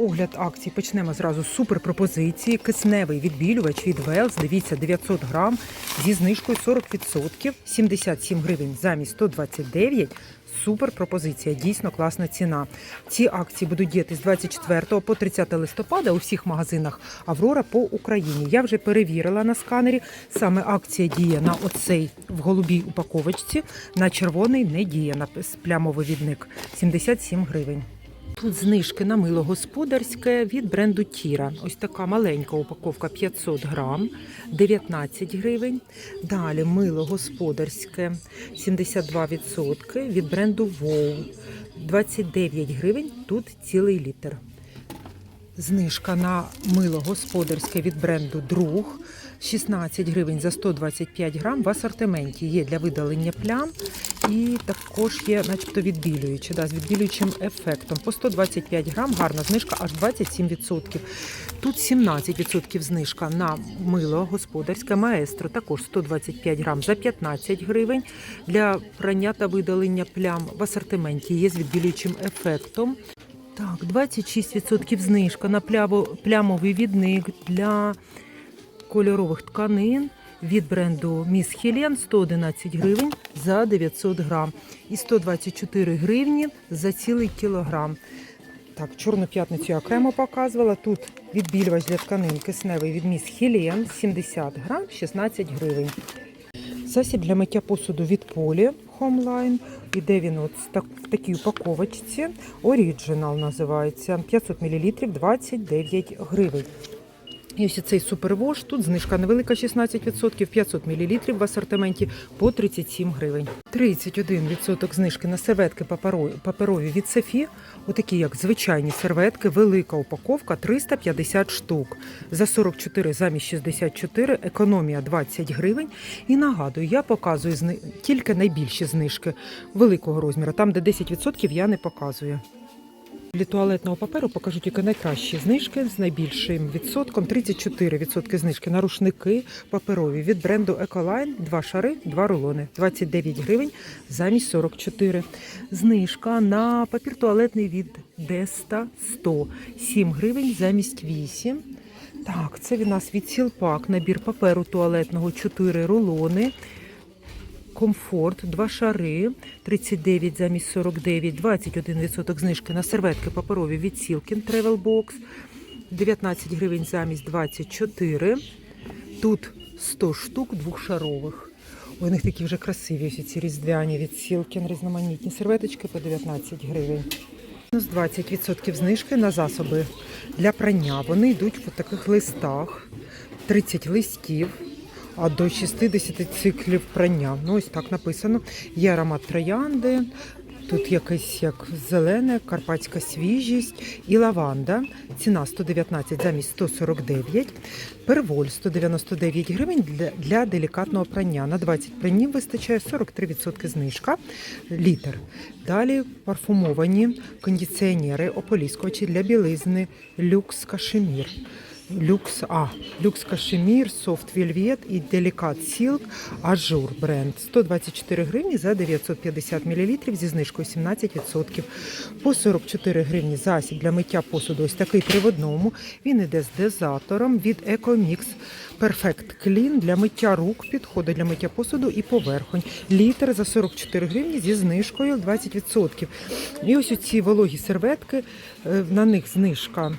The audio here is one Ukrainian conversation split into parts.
огляд акцій. Почнемо зразу з суперпропозиції. Кисневий відбілювач від Велс. Дивіться, 900 грам зі знижкою 40%, 77 гривень замість 129. Супер пропозиція, дійсно класна ціна. Ці акції будуть діяти з 24 по 30 листопада у всіх магазинах Аврора по Україні. Я вже перевірила на сканері. Саме акція діє на оцей в голубій упаковочці, на червоний не діє на плямовий відник 77 гривень. Тут знижки на мило господарське від бренду Тіра. Ось така маленька упаковка 500 грам, 19 гривень. Далі мило господарське 72% від бренду Воу. 29 гривень, тут цілий літр. Знижка на мило господарське від бренду Друг 16 гривень за 125 грам в асортименті. Є для видалення плям і також є, начебто, відбілюючі, да, з відбілюючим ефектом. По 125 грам гарна знижка аж 27%. Тут 17% знижка на мило господарське маестро, також 125 грам за 15 гривень. Для прання та видалення плям в асортименті є з відбілюючим ефектом. Так, 26% знижка на плямовий відник для кольорових тканин від бренду Міс Хелен 111 гривень за 900 грам і 124 гривні за цілий кілограм. Так, чорну п'ятницю я окремо показувала. Тут відбілювач для тканин кисневий від Міс Хелен 70 грам 16 гривень. Засіб для миття посуду від полі Homeline. Іде він от в такій упаковочці. Original називається. 500 мл 29 гривень. І ось цей супервош. Тут знижка невелика 16%, 500 мл в асортименті по 37 гривень. 31% знижки на серветки паперо- паперові від Софі. Отакі, як звичайні серветки, велика упаковка 350 штук. За 44 замість 64, економія 20 гривень. І нагадую, я показую зни... тільки найбільші знижки великого розміру. Там, де 10% я не показую. Для туалетного паперу покажу тільки найкращі знижки з найбільшим відсотком. 34% знижки на рушники паперові від бренду Ecoline. Два шари, два рулони. 29 гривень замість 44. Знижка на папір туалетний від Деста 100. 7 гривень замість 8. Так, це від нас від Сілпак. Набір паперу туалетного 4 рулони. Комфорт, два шари, 39 замість 49, 21% знижки на серветки паперові від Silkin Travel Box, 19 гривень замість 24. Тут 100 штук двохшарових. У них такі вже красиві ось ці різдвяні від Silkin, різноманітні серветочки по 19 гривень. Мінус 20% знижки на засоби для прання. Вони йдуть в таких листах, 30 листів, а до 60 циклів прання. Ну, ось так написано. Є аромат троянди. Тут якесь як зелене, карпатська свіжість і лаванда. Ціна 119 замість 149. Перволь 199 гривень для, для делікатного прання. На 20 пранів вистачає 43% знижка. Літр. Далі парфумовані кондиціонери, ополіскувачі для білизни, люкс кашемір. Люкс А, люкс кашемір, софт вельвет і делікат сілк ажур бренд 124 гривні за 950 мл зі знижкою 17%. По 44 гривні засіб для миття посуду. Ось такий три в одному. Він іде з дозатором від Ecomix Perfect Clean для миття рук, підходить для миття посуду і поверхонь. Літр за 44 гривні зі знижкою 20%. І ось ці вологі серветки, е, на них знижка.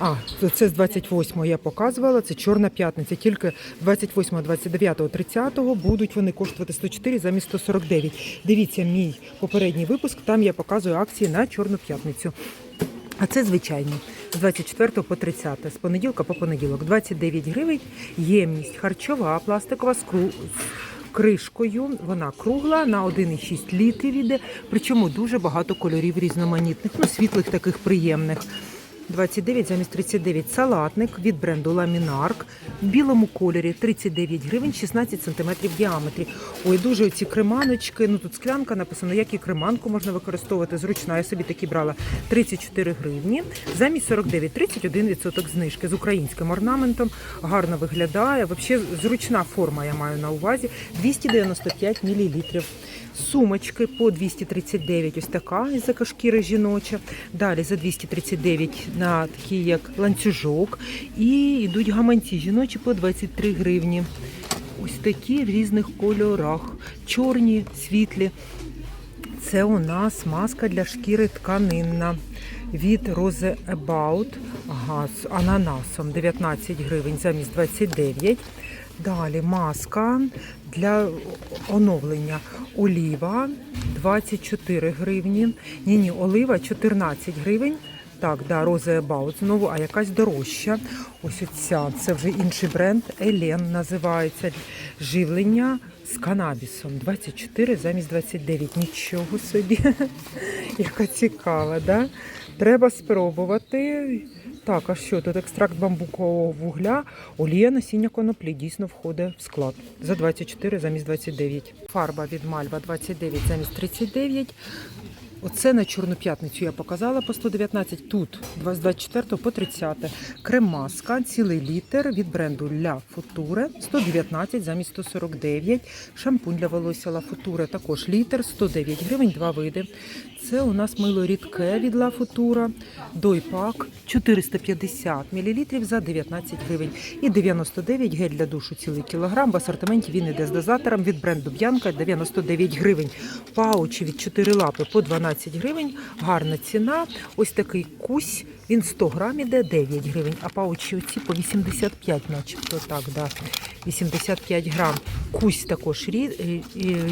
А, це з 28-го я показувала, це Чорна п'ятниця. Тільки 28, 29, 30 будуть вони коштувати 104 замість 149. Дивіться мій попередній випуск, там я показую акції на Чорну п'ятницю. А це звичайні з 24 по 30, з понеділка по понеділок. 29 гривень, ємність харчова, пластикова з кришкою. Вона кругла на 1,6 літрів іде, причому дуже багато кольорів різноманітних, ну світлих таких приємних. 29 замість 39 салатник від бренду Ламінарк в білому кольорі 39 гривень 16 сантиметрів в діаметрі. Ой, дуже оці креманочки. Ну тут склянка написано, як і креманку можна використовувати. Зручна. Я собі такі брала 34 гривні. Замість 49 31% знижки з українським орнаментом. Гарно виглядає. Взагалі зручна форма я маю на увазі. 295 мл. Сумочки по 239, ось така із екошкіри жіноча. Далі за 239 на такий як ланцюжок. І йдуть гаманці жіночі по 23 гривні. Ось такі в різних кольорах. Чорні, світлі. Це у нас маска для шкіри тканинна від Rose About з ананасом 19 гривень замість 29. Далі маска для оновлення оліва 24 гривні. Ні, ні, олива 14 гривень. Так, да, Rose About знову, а якась дорожча. Ось оця, це вже інший бренд. Елен називається. Живлення з канабісом. 24 замість 29. Нічого собі. Яка цікава, да? Треба спробувати. Так, а що тут? Екстракт бамбукового вугля, олія насіння коноплі дійсно входить в склад. За 24 замість 29. Фарба від Мальва 29 замість 39. Оце на Чорну п'ятницю я показала по 119, тут з 24 по 30. Крем-маска, цілий літр від бренду La Future, 119 замість 149. Шампунь для волосся La Future також літр, 109 гривень, два види. Це у нас мило рідке від La Futura, дойпак 450 мл за 19 гривень. І 99 гель для душу цілий кілограм. В асортименті він іде з дозатором від бренду Б'янка 99 гривень. Паучі від 4 лапи по 12 гривень. Гарна ціна. Ось такий кусь. Він 100 грам іде 9 гривень, а паучі оці по 85 начебто. Так, да. 85 грам. Кусь також е,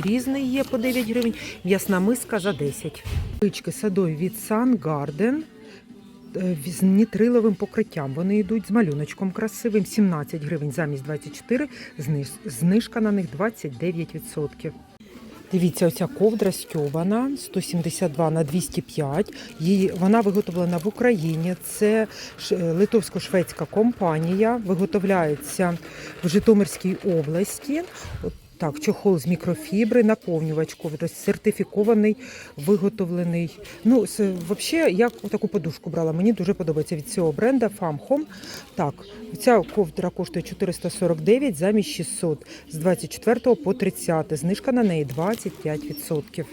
різний є по 9 гривень. М'ясна миска за 10. Пички садові від Sun Garden е, з нітриловим покриттям. Вони йдуть з малюночком красивим. 17 гривень замість 24, зниж- знижка на них 29%. Дивіться, оця ковдра стьована 172 на 205. Її вона виготовлена в Україні. Це е, литовсько-шведська компанія. Виготовляється в Житомирській області. Так, чохол з мікрофібри, наповнювач ковдри, сертифікований, виготовлений. Ну, взагалі, я таку подушку брала. Мені дуже подобається від цього бренда Famhom. Так, ця ковдра коштує 449 замість 600 з 24 по 30. Знижка на неї 25%.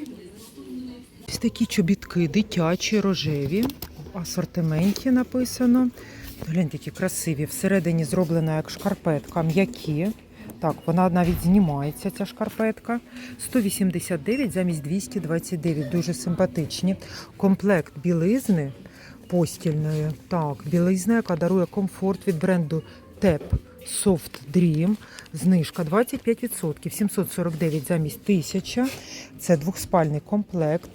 Ось такі чобітки дитячі, рожеві. В асортименті написано. Гляньте, які красиві. Всередині зроблена як шкарпетка, м'які. Так, вона навіть знімається, ця шкарпетка. 189 замість 229. Дуже симпатичні. Комплект білизни постільної. Так, білизна, яка дарує комфорт від бренду TEP Soft Dream. Знижка 25%, 749 замість 1000. Це двохспальний комплект.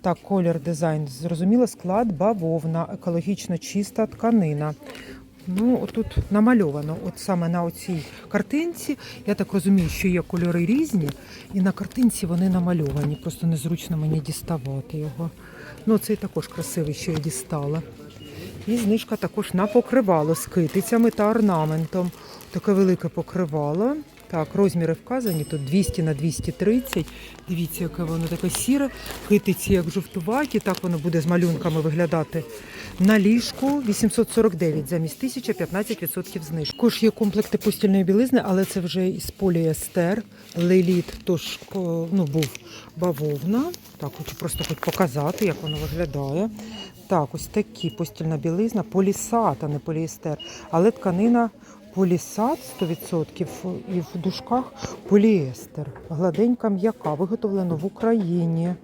Так, колір дизайн зрозуміло, склад бавовна, екологічно чиста тканина. Ну, отут намальовано, от саме на оцій картинці. Я так розумію, що є кольори різні, і на картинці вони намальовані. Просто незручно мені діставати його. Ну, цей також красивий, що я дістала. І знижка також на покривало з китицями та орнаментом. Таке велике покривало. Так, розміри вказані, тут 200 на 230. Дивіться, яке воно таке сіре. Китиці як жовтуваті, так воно буде з малюнками виглядати. На ліжку 849 замість 1000, 15% знижки. Також є комплекти постільної білизни, але це вже із поліестер. Леліт, тож ну, був бавовна. Так, хочу просто хоч показати, як воно виглядає. Так, ось такі постільна білизна, полісат, а не поліестер. Але тканина полісат 100% і в дужках поліестер. Гладенька м'яка, виготовлено в Україні.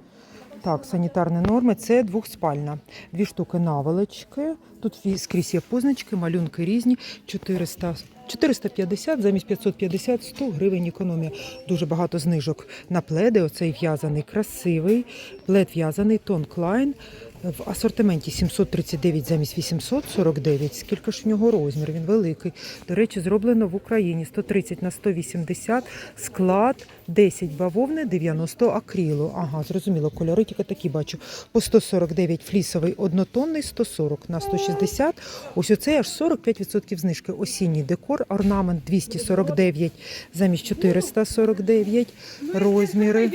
Так, санітарні норми це двохспальна. Дві штуки наволочки. Тут скрізь є позначки, малюнки різні. 400, 450 замість 550, 100 гривень економія. Дуже багато знижок на пледи. Оцей в'язаний красивий. Плед в'язаний Тон Клайн. В асортименті 739 замість 849. Скільки ж в нього розмір? Він великий. До речі, зроблено в Україні 130 на 180, склад 10 бавовни, 90 акрилу. Ага, зрозуміло, кольори тільки такі бачу. По 149 флісовий однотонний, 140 на 160. Ось оцей аж 45% знижки. Осінній декор, орнамент 249 замість 449 розміри.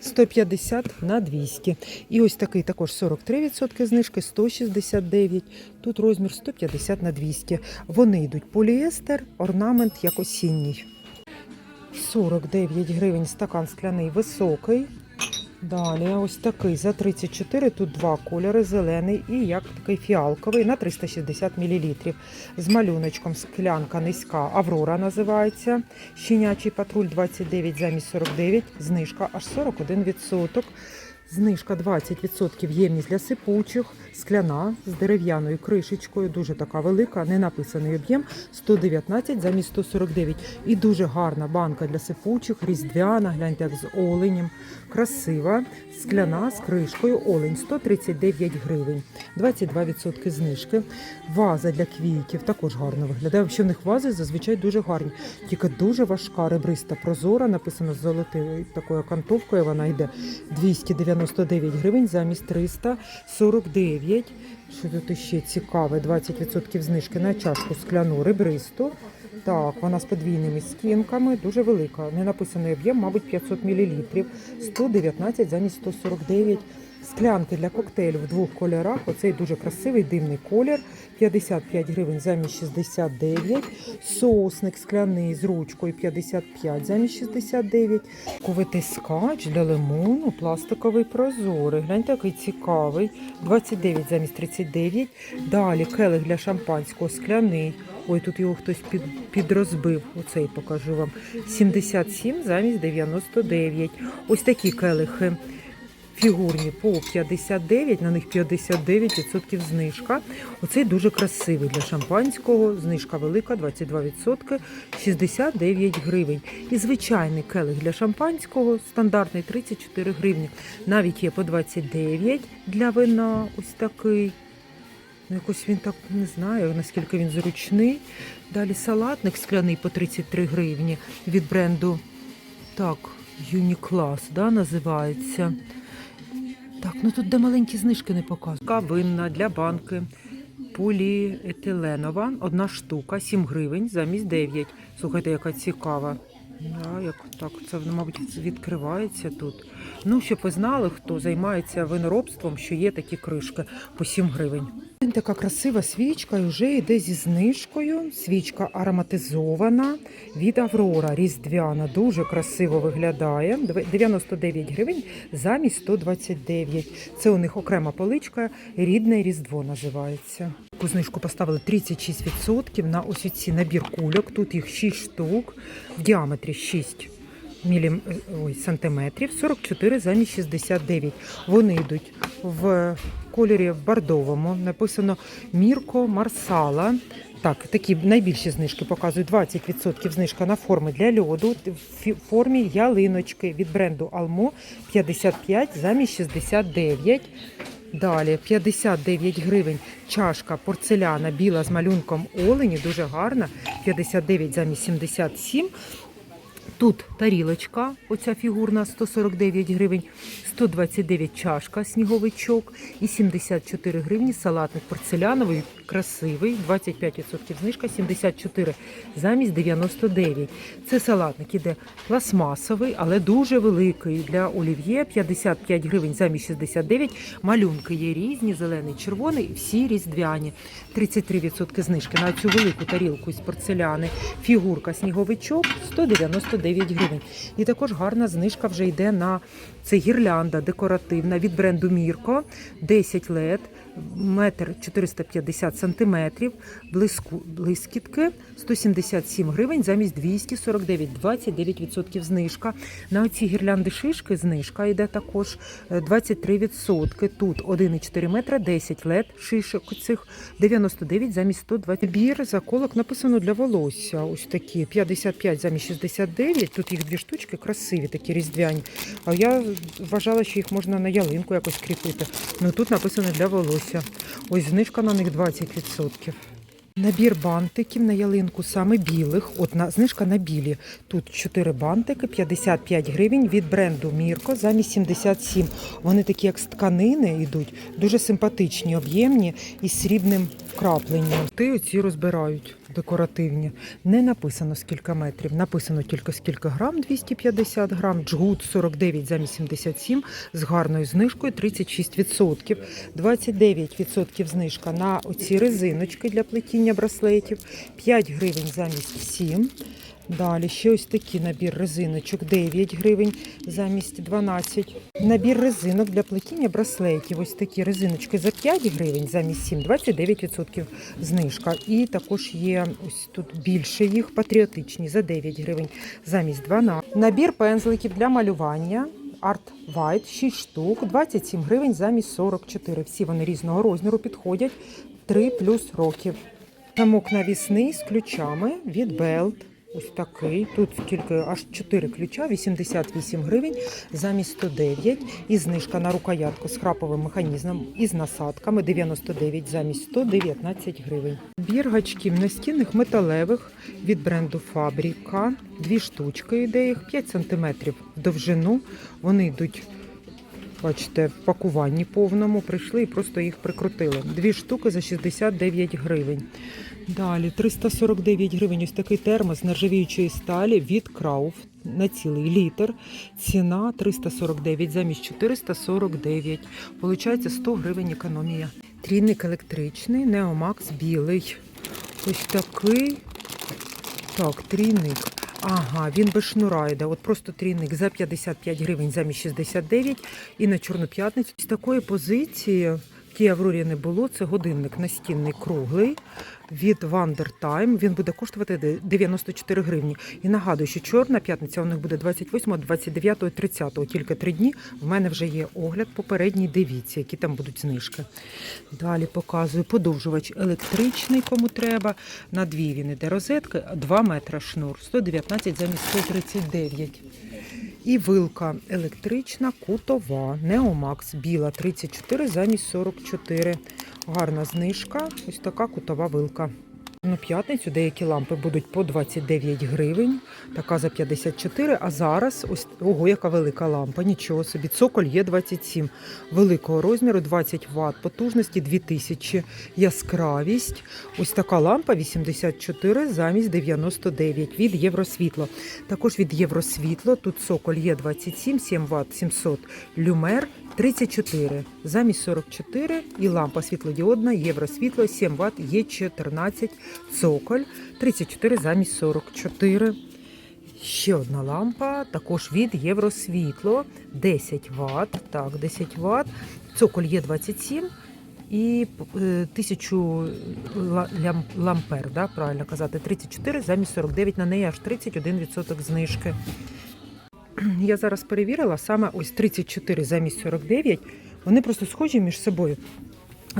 150 на 200. І ось такий також 43% знижки, 169. Тут розмір 150 на 200. Вони йдуть поліестер, орнамент як осінній. 49 гривень стакан скляний високий. Далі ось такий за 34, тут два кольори, зелений і як такий фіалковий на 360 мл. З малюночком склянка низька Аврора називається. Щенячий патруль 29 замість 49, знижка аж 41%. Знижка 20% ємність для сипучих, скляна з дерев'яною кришечкою, дуже така велика, не написаний об'єм 119 замість 149. І дуже гарна банка для сипучих, різдвяна, гляньте, як з оленем. Красива, скляна з кришкою олень 139 гривень, 22% знижки. Ваза для квітів також гарно виглядає. Взагалі в них вази зазвичай дуже гарні, тільки дуже важка, ребриста, прозора, написано з золотою такою кантовкою. Вона йде 299 гривень замість 349. Що тут ще цікаве? 20% знижки на чашку скляну ребристу. Так, вона з подвійними стінками, дуже велика. Не написаний об'єм, мабуть, 500 мл. 119 замість 149. Склянки для коктейлю в двох кольорах. Оцей дуже красивий димний колір. 55 гривень замість 69. Соусник скляний з ручкою 55 замість 69. Ковитискач для лимону, пластиковий прозорий. Гляньте, який цікавий. 29 замість 39. Далі келих для шампанського скляний. Ой, тут його хтось під, підрозбив. Оцей покажу вам. 77 замість 99. Ось такі келихи. Фігурні по 59, на них 59% знижка. Оцей дуже красивий для шампанського. Знижка велика, 22%, 69 гривень. І звичайний келих для шампанського, стандартний 34 гривні. Навіть є по 29 для вина. Ось такий. Ну, якось він так не знаю, наскільки він зручний. Далі салатник скляний по 33 гривні від бренду так, Uniclass, да, називається. Так, ну тут де маленькі знижки не показують. Винна для банки. Поліетиленова, одна штука, 7 гривень замість 9. Слухайте, яка цікава. Да, як так, це мабуть відкривається тут. Ну, щоб ви знали, хто займається виноробством, що є такі кришки по 7 гривень. Така красива свічка і вже йде зі знижкою. Свічка ароматизована від Аврора різдвяна. Дуже красиво виглядає. Дв- 99 гривень замість 129. Це у них окрема поличка, рідне різдво називається. Таку знижку поставили 36% на ось ці набір кульок. Тут їх 6 штук в діаметрі 6 мілім... Ой, сантиметрів, 44 замість 69. Вони йдуть в кольорі бордовому. Написано Мірко Марсала. Так, такі найбільші знижки показують 20% знижка на форми для льоду в формі ялиночки від бренду Almo 55 замість 69. Далі. 59 гривень. Чашка порцеляна біла з малюнком олені, дуже гарна. 59 замість 77. Тут тарілочка, оця фігурна 149 гривень, 129 чашка, сніговичок. І 74 гривні салатник порцеляновий, красивий, 25% знижка, 74 замість 99. Це салатник іде пластмасовий, але дуже великий для олів'є, 55 гривень замість 69. Малюнки є різні, зелений, червоний, всі різдвяні. 33% знижки на цю велику тарілку з порцеляни. Фігурка сніговичок 199 гривень. І також гарна знижка вже йде на це гірлянда декоративна від бренду Мірко 10 лет, метр 450 сантиметрів, блиску, блискітки 177 гривень замість 249, 29% знижка. На оці гірлянди шишки знижка йде також е, 23%. Тут 1,4 метра, 10 лет шишок цих 99 замість 120. Бір заколок написано для волосся. Ось такі 55 замість 69. Тут їх дві штучки красиві, такі різдвяні. А я вважала, що їх можна на ялинку якось кріпити. Ну тут написано для волосся. Ось знижка на них 20%. Набір бантиків на ялинку саме білих. От на знижка на білі. Тут 4 бантики, 55 гривень від бренду Мірко замість 77. Вони такі, як з тканини йдуть, дуже симпатичні, об'ємні і срібним крапленням. Ти оці розбирають декоративні. Не написано скільки метрів, написано тільки скільки грам, 250 грам, джгут 49 замість 77 з гарною знижкою 36%. 29% знижка на оці резиночки для плетіння браслетів, 5 гривень замість 7. Далі ще ось такий набір резиночок 9 гривень замість 12. Набір резинок для плетіння браслетів. Ось такі резиночки за 5 гривень замість 7, 29% знижка. І також є ось тут більше їх патріотичні за 9 гривень замість 12. Набір пензликів для малювання. Art White 6 штук, 27 гривень замість 44. Всі вони різного розміру підходять 3 плюс років. Замок навісний з ключами від Belt. Ось такий. Тут скільки аж 4 ключа, 88 гривень замість 109. І знижка на рукоятку з храповим механізмом і з насадками 99 замість 119 гривень. Бір гачків настінних металевих від бренду Фабріка. Дві штучки йде їх 5 см в довжину. Вони йдуть. Бачите, в пакуванні повному прийшли і просто їх прикрутили. Дві штуки за 69 гривень. Далі 349 гривень. Ось такий термос з нержавіючої сталі від Крауф на цілий літр. Ціна 349 замість 449. Получається 100 гривень економія. Трійник електричний, Неомакс білий. Ось такий. Так, трійник. Ага, він без шнура йде. От просто трійник за 55 гривень замість 69 і на Чорну п'ятницю. З такої позиції тій Аврорі не було. Це годинник настінний круглий від Wonder Time. Він буде коштувати 94 гривні. І нагадую, що Чорна п'ятниця у них буде 28, 29, 30. Тільки три дні. В мене вже є огляд попередній. Дивіться, які там будуть знижки. Далі показую подовжувач електричний, кому треба. На дві він іде розетка, 2 метра шнур, 119 замість 139. І вилка електрична, кутова, Неомакс, біла 34 замість 44. Гарна знижка, ось така кутова вилка. На п'ятницю деякі лампи будуть по 29 гривень, така за 54, а зараз ось ого, яка велика лампа, нічого собі. Цоколь є 27, великого розміру, 20 Вт, потужності 2000, яскравість. Ось така лампа 84 замість 99 від Євросвітло. Також від Євросвітло, тут цоколь є 27, 7 Вт, 700 люмер, 34 замість 44 і лампа світлодіодна Євросвітло 7 Вт є 14 цоколь 34 замість 44. Ще одна лампа, також від Євросвітло 10 Вт. Так, 10 Вт. Цоколь є 27 і е, 1000 лампер, да, правильно казати, 34 замість 49, на неї аж 31% знижки. Я зараз перевірила саме ось 34 замість 49. Вони просто схожі між собою.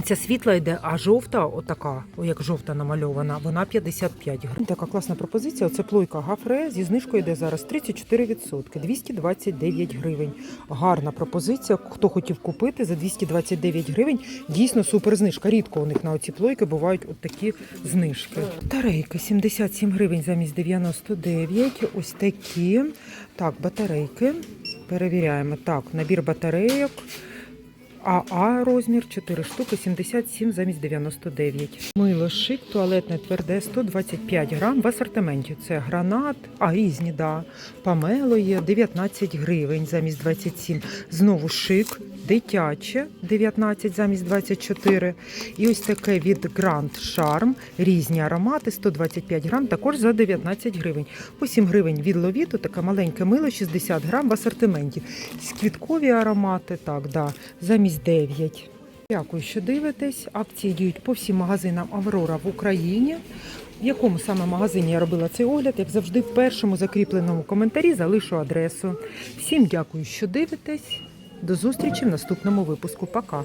Ця світла йде, а жовта, отака, як жовта намальована, вона 55 гривень. Така класна пропозиція. Це плойка Гафре зі знижкою йде зараз 34%, 229 гривень. Гарна пропозиція. Хто хотів купити за 229 гривень, дійсно супер знижка. Рідко у них на оці плойки бувають от такі знижки. Батарейки 77 гривень замість 99. Ось такі. Так, батарейки. Перевіряємо. Так, набір батарейок. АА розмір 4 штуки, 77 замість 99. Мило шик, туалетне тверде 125 грам в асортименті. Це гранат, а різні, да. Памело є 19 гривень замість 27. Знову шик, дитяче 19 замість 24. І ось таке від Grand Charm, різні аромати 125 грам, також за 19 гривень. По 7 гривень від Ловіту, таке маленьке мило 60 грам в асортименті. Квіткові аромати, так, да, замість 9. Дякую, що дивитесь. Акції діють по всім магазинам Аврора в Україні. В якому саме магазині я робила цей огляд, як завжди, в першому закріпленому коментарі залишу адресу. Всім дякую, що дивитесь. До зустрічі в наступному випуску. Пока.